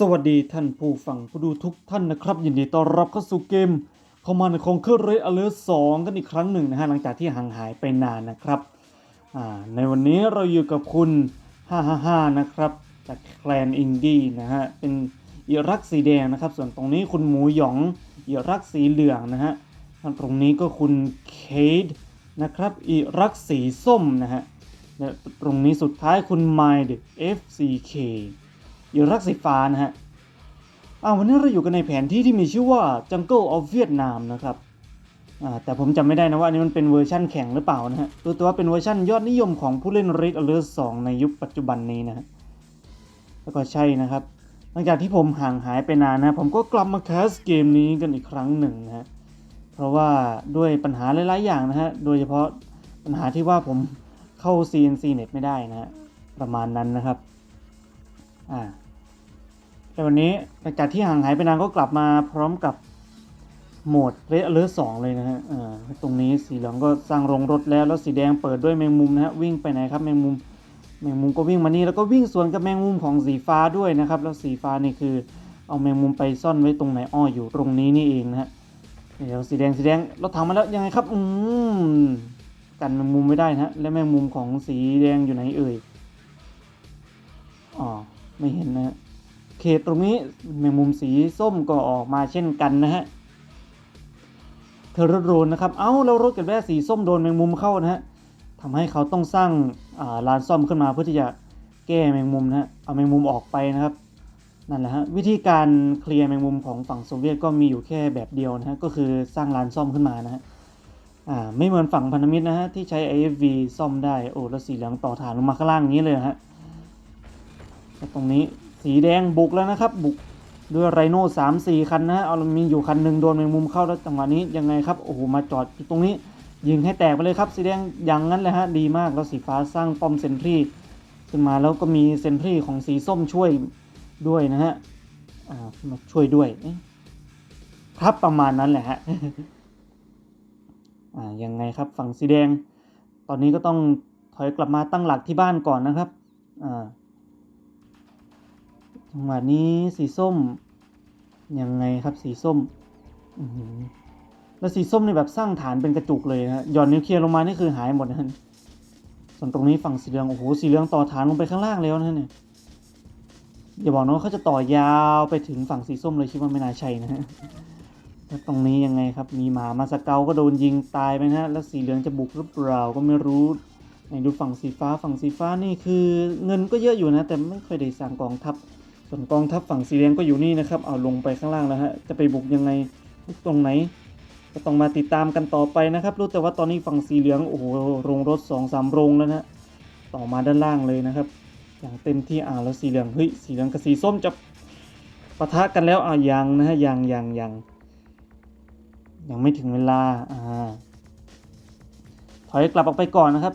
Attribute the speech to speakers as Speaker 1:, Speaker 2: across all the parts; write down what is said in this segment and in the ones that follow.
Speaker 1: สวัสดีท่านผู้ฟังผู้ดูทุกท่านนะครับ ยินดีต้อนรับเข้าสู่เกมคอมมานด์ของเครื่องเรอเลอร์สองกันอีกครั้งหนึ่งนะฮะหลังจากที่ห่างหายไปนานนะครับในวันนี้เราอยู่กับคุณ555นะครับจากแคลนอินดี้นะฮะเป็นอิรักสีแดงนะครับ ส่วนตรงนี้คุณหมูหยองอิรักสีเหลืองนะฮะตรงนี้ก็คุณเคดนะครับอิรักสีส้มนะฮะและตรงนี้สุดท้ายคุณไมด์ FCK อยู่รักสีฟ้านะฮะอ้าววันนี้เราอยู่กันในแผนที่ที่มีชื่อว่า Jungle of Vietnam นะครับอ่าแต่ผมจำไม่ได้นะว่าอันนี้มันเป็นเวอร์ชั่นแข่งหรือเปล่านะฮะรู้ต่ว่าเป็นเวอร์ชั่นยอดนิยมของผู้เล่น Red Alert 2 ในยุคปัจจุบันนี้นะฮะแล้วก็ใช่นะครับ หลังจากที่ผมห่างหายไปนานนะผมก็กลับมาแคสเกมนี้กันอีกครั้งหนึ่งนะฮะเพราะว่าด้วยปัญหาหลาย ๆ อย่างนะฮะโดยเฉพาะปัญหาที่ว่าผมเข้า CNC Net ไม่ได้นะฮะประมาณนั้นนะครับ อ่าแต่วันนี้หลังจากที่ห่างหายไปนานก็กลับมาพร้อมกับโหมดเรดอเลอร์สองเลยนะฮะอ่าตรงนี้สีเหลืองก็สร้างโรงรถแล้ว แล้วสีแดงเปิดด้วยแมงมุมนะฮะวิ่งไปไหนครับแมงมุม แมงมุมก็วิ่งมานี่แล้วก็วิ่งสวนกับแมงมุมของสีฟ้าด้วยนะครับ แล้วสีฟ้านี่คือเอาแมงมุมไปซ่อนไว้ตรงไหนอ้ออยู่ตรงนี้นี่เองนะฮะเดี๋ยวสีแดงสีแดงรถถังมาแล้วยังไงครับ อืมกันแมงมุมไม่ได้นะฮะและแมงมุมของสีแดงอยู่ไหนเอ่ย ไม่เห็นนะเขตตรงนี้แมงมุมสีส้มก็ออกมาเช่นกันนะฮะเธอรถโรนนะครับ เอ้าแล้วรถเกับแว่สีส้มโดนแมงมุมเข้านะฮะทำให้เขาต้องสร้างาลานซ่อมขึ้นมาเพื่อที่จะแก้แมงมุมนะฮะเอาแมงมุมออกไปนะครับนั่นแหละฮะวิธีการเคลียร์แมงมุมของฝั่งโซเวียตก็มีอยู่แค่แบบเดียวนะฮะก็คือสร้างลานซ่อมขึ้นมานะฮะอ่าไม่เหมือนฝั่งพันธมิตรนะฮะที่ใช้ AFV ซ่อมได้โอ้แล้วสีเหลืองต่อฐานลงมาข้างล่างนี้เลยฮะ ตรงนี้สีแดงบุกแล้วนะครับ บุกด้วยไรโน่สามสี่คันนะฮะเอามีอยู่คันหนึ่งโดนแมงมุมเข้าแล้วจังหวะนี้ยังไงครับโอ้โหมาจอดอยู่ตรงนี้ ยิงให้แตกไปเลยครับ สีแดงอย่างนั้นเลยฮะดีมากแล้วสีฟ้าสร้างป้อมเซนทรีขึ้นมาแล้วก็มีเซนทรีของสีส้มช่วยด้วยนะฮะมาช่วยด้วยครับประมาณนั้นแหละฮะยังไงครับฝั่งสีแดง ตอนนี้ก็ต้องถอยกลับมาตั้งหลักที่บ้านก่อนนะครับอ่า จังหวะนี้สีส้มยังไงครับสีส้มแล้วสีส้มนี่แบบสร้างฐานเป็นกระจุกเลยฮะหย่อนนิวเคลียร์ลงมานี่คือหายหมดนะฮะส่วนตรงนี้ฝั่งสีเหลืองโอ้โหสีเหลืองต่อฐานลงไปข้างล่างแล้วนะเนี่ยอย่าบอกนะว่าเขาจะต่อยาวไปถึงฝั่งสีส้มเลยคิดว่าไม่น่าใช่นะฮะแล้วตรงนี้ยังไงครับ มีหมามาสเกาก็โดนยิงตายไปนะ แล้วสีเหลืองจะบุกหรือเปล่าก็ไม่รู้ไหนดูฝั่งสีฟ้าฝั่งสีฟ้านี่คือเงินก็เยอะอยู่นะ แต่ไม่ค่อยได้สร้างกองทัพ ส่วนกองทัพฝั่งสีแดงก็อยู่นี่นะครับ เอาลงไปข้างล่างแล้วฮะ จะไปบุกยังไงตรงไหน ก็ต้องมาติดตามกันต่อไปนะครับ รู้แต่ว่าตอนนี้ฝั่งสีเหลือง โอ้โห โรงรถสองสามโรงแล้วนะต่อมาด้านล่างเลยนะครับ อย่างเต็มที่อ่าแล้วสีเหลือง เฮ้ย สีเหลืองกับสีส้มจะปะทะกันแล้วอ่ายังนะฮะ ยังยังยังยังไม่ถึงเวลา อ่า ถอยกลับออกไปก่อนนะครับ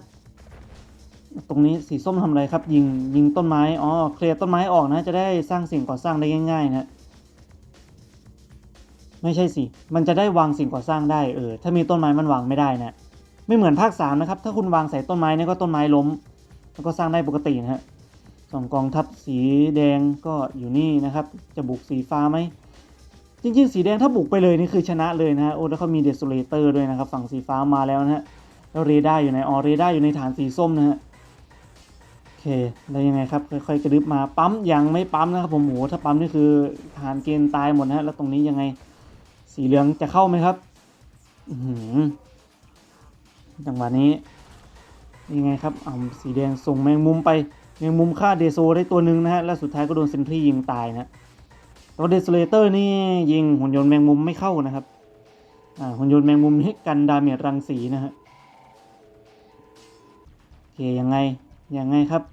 Speaker 1: ตรงนี้สีส้มทำอะไรครับ ยิงยิงต้นไม้ อ๋อ เคลียร์ต้นไม้ออกนะ จะได้สร้างสิ่งก่อสร้างได้ง่าย ๆ นะ ไม่ใช่สิ มันจะได้วางสิ่งก่อสร้างได้ เออ ถ้ามีต้นไม้มันวางไม่ได้นะ ไม่เหมือนภาคสามนะครับ ถ้าคุณวางใส่ต้นไม้นี่ก็ต้นไม้ล้ม แล้วก็สร้างได้ปกตินะฮะส่วนกองทัพสีแดงก็อยู่นี่นะครับ จะบุกสีฟ้าไหม จริง ๆ สีแดงถ้าบุกไปเลยนี่คือชนะเลยนะฮะ โอ้แล้วเขามีเดสโ l เลเตอร์ด้วยนะครับ ฝั่งสีฟ้ามาแล้วนะฮะแล้วเรดาร์อยู่ในออเรดาร์อยู่ในฐานสีส้มนะฮะ เคแล้วยังไงครับค่อยๆกระดึบมาปั๊มยังไม่ปั๊มนะครับผมโหถ้าปั๊มนี่คือฐานเกณฑ์ตายหมดนะฮะแล้วตรงนี้ยังไงสีเหลืองจะเข้าไหมครับอือหือจังหวะนี้ยังไงครับเอาสีแดงส่งแมงมุมไปแมงมุมฆ่าเดโซได้ตัวหนึ่งนะฮะแล้วสุดท้ายก็โดนเซนทรียิงตายนะตัวเดสเลเตอร์นี่ยิงหุ่นยนต์แมงมุมไม่เข้านะครับอ่าหุ่นยนต์แมงมุมให้กันดาเมจรังสีนะฮะโอเคยังไง ยังไงครับ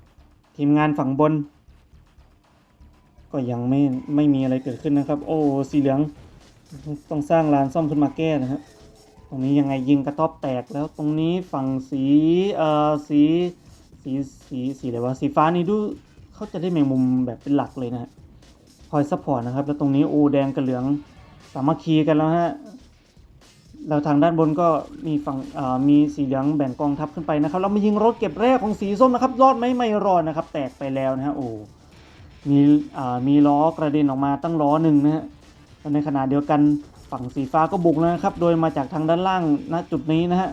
Speaker 1: ทีมงานฝั่งบน ก็ยังไม่ไม่มีอะไรเกิดขึ้นนะครับ โอ้สีเหลือง ต้องสร้างลานซ่อมขึ้นมาแก้นะฮะตรงนี้ยังไงยิงกระต๊อบแตกแล้วตรงนี้ฝั่งสีเอ่อสีสีสีสีอะไรวะสีฟ้านี่ดูเขาจะได้แมงมุมแบบเป็นหลักเลยนะฮะคอยซัพพอร์ตนะครับ แล้วตรงนี้โอแดงกับเหลืองสามัคคีกันแล้วฮะ แล้วทางด้านบนก็มีฝั่งมีสีเหลืองแบ่งกองทัพขึ้นไปนะครับแล้วมายิงรถเก็บแร่ของสีส้มนะครับรอดไหมไม่รอดนะครับ แตกไปแล้วนะฮะโอ้มีมีล้อกระเด็นออกมาตั้งล้อหนึ่งนะฮะในขณะเดียวกันฝั่งสีฟ้าก็บุกแล้วนะครับ โดยมาจากทางด้านล่างณจุดนี้นะฮะ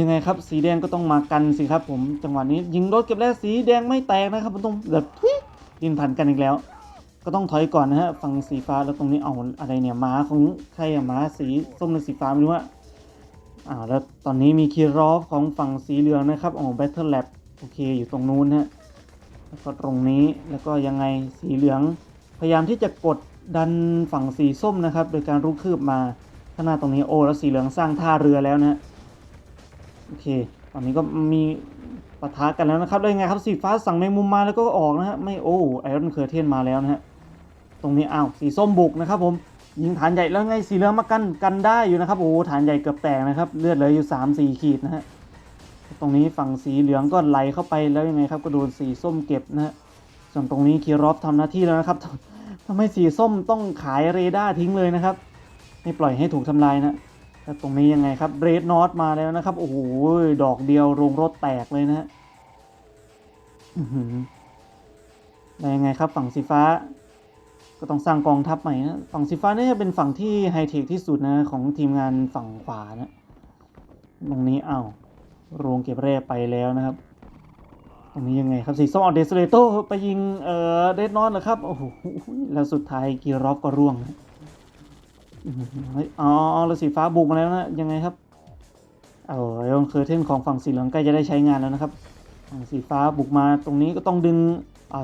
Speaker 1: ยังไงครับ สีแดงก็ต้องมากันสิครับผมจังหวะนี้ยิงรถเก็บแรกสีแดงไม่แตกนะครับมันต้องแบบทุยยิงผ่านกันอีกแล้ว ก็ต้องถอยก่อนนะฮะฝั่งสีฟ้าแล้วตรงนี้เอาอะไรเนี่ยม้าของใครอะม้าสีส้มหรือสีฟ้าไม่รู้อะอ่าแล้วตอนนี้มีคีรอฟของฝั่งสีเหลืองนะครับอ๋อแบทเทิลแลบโอเคอยู่ตรงนู้นฮะแล้วก็ตรงนี้แล้วก็ยังไงสีเหลือง พยายามที่จะกดดันฝั่งสีส้มนะครับ โดยการรุกคืบมาข้างหน้าตรงนี้โอ้แล้วสีเหลืองสร้างท่าเรือแล้วนะฮะโอเค ตอนนี้ก็มีปะทะกันแล้วนะครับแล้วยไงครับสีฟ้าสั่งในมุมมาแล้วก็ออกนะฮะไม่โอ้ไอรอนเคอร์เทนมาแล้วนะฮะ ตรงนี้อ้าวสีส้มบุกนะครับผมยิงฐานใหญ่แล้วไงสีเหลืองมากันกันได้อยู่นะครับโอ้ฐานใหญ่เกือบแตกนะครับเลือดเหลืออยู่3 4ขีดนะฮะตรงนี้ฝั่งสีเหลืองก็ไหลเข้าไปแล้วยังไงครับก็โดนสีส้มเก็บนะฮะส่วนตรงนี้คีรอฟทำหน้าที่แล้วนะครับทำให้สีส้มต้องขายเรดาร์ทิ้งเลยนะครับไม่ปล่อยให้ถูกทำลายนะแล้วตรงนี้ยังไงครับเรดนอตมาแล้วนะครับโอ้โหดอกเดียวโรงรถแตกเลยนะฮะแล้วยังไงครับฝั่งสีฟ้า ก็ต้องสร้างกองทัพใหม่นะฝั่งสีฟ้าเนี่ยจะเป็นฝั่งที่ไฮเทคที่สุดนะของทีมงานฝั่งขวานะตรงนี้เอ้าวโรงเก็บแร่ไปแล้วนะครับตรงนี้ยังไงครับสีส้มเอาเดสเลโตไปยิงเอ่อเดดนอนเหรอครับโอ้โหแล้วสุดท้ายกีรอฟก็ร่วงนะเฮ้ยอ๋อแล้วสีฟ้าบุกมาแล้วนะยังไงครับเออไอออนเคอร์เทนของฝั่งสีเหลืองใกล้จะได้ใช้งานแล้วนะครับฝั่งสีฟ้าบุกมาตรงนี้ก็ต้องดึง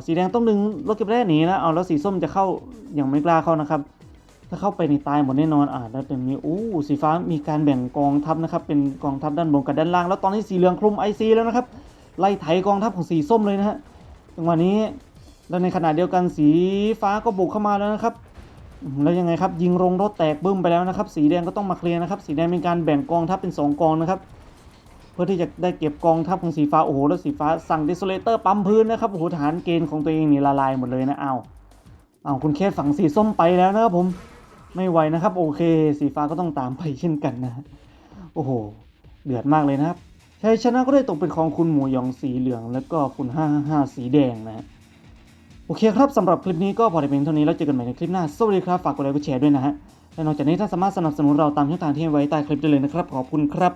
Speaker 1: สีแดงต้องดึงรถเก็บแร่หนีนะเอาแล้วสีส้มจะเข้าอยังไม่กล้าเข้านะครับ ถ้าเข้าไปในตายหมดแน่นอนอ่าแล้วเดี๋ยวนี้อู้สีฟ้ามีการแบ่งกองทัพนะครับ เป็นกองทัพด้านบนกับด้านล่าง แล้วตอนนี้สีเหลืองคลุมไอซีแล้วนะครับ ไล่ไถกองทัพของสีส้มเลยนะฮะจังหวะนี้แล้วในขณะเดียวกันสีฟ้าก็บุกเข้ามาแล้วนะครับแล้วยังไงครับยิงโรงรถแตกบึ้มไปแล้วนะครับ สีแดงก็ต้องมาเคลียร์นะครับ สีแดงมีการแบ่งกองทัพเป็นสองกองนะครับ เพื่อที่จะได้เก็บกองทัพของสีฟ้าโอ้โหแล้วสีฟ้าสั่งดิสโซเลเตอร์ปั๊มพื้นนะครับโอ้โหฐานเกณฑ์ของตัวเองนี่ละลายหมดเลยนะเอ้าวอ้าคุณเคสฝั่งสีส้มไปแล้วนะครับผมไม่ไหวนะครับ โอเค สีฟ้าก็ต้องตามไปเช่นกันนะโอ้โห เดือดมากเลยนะครับชัยชนะก็ได้ตกเป็นของคุณหมูยองสีเหลือง แล้วก็คุณ555สีแดงนะโอเคครับสำหรับคลิปนี้ก็พอได้เพียงเท่านี้แล้วเจอกันใหม่ในคลิปหน้า สวัสดีครับ ฝากกดไลค์กดแชร์ด้วยนะฮะและนอกจากนี้ถ้าสามารถสนับสนุนเราตามช่องทางที่ไว้ใต้คลิปได้เลยนะครับ ขอบคุณครับ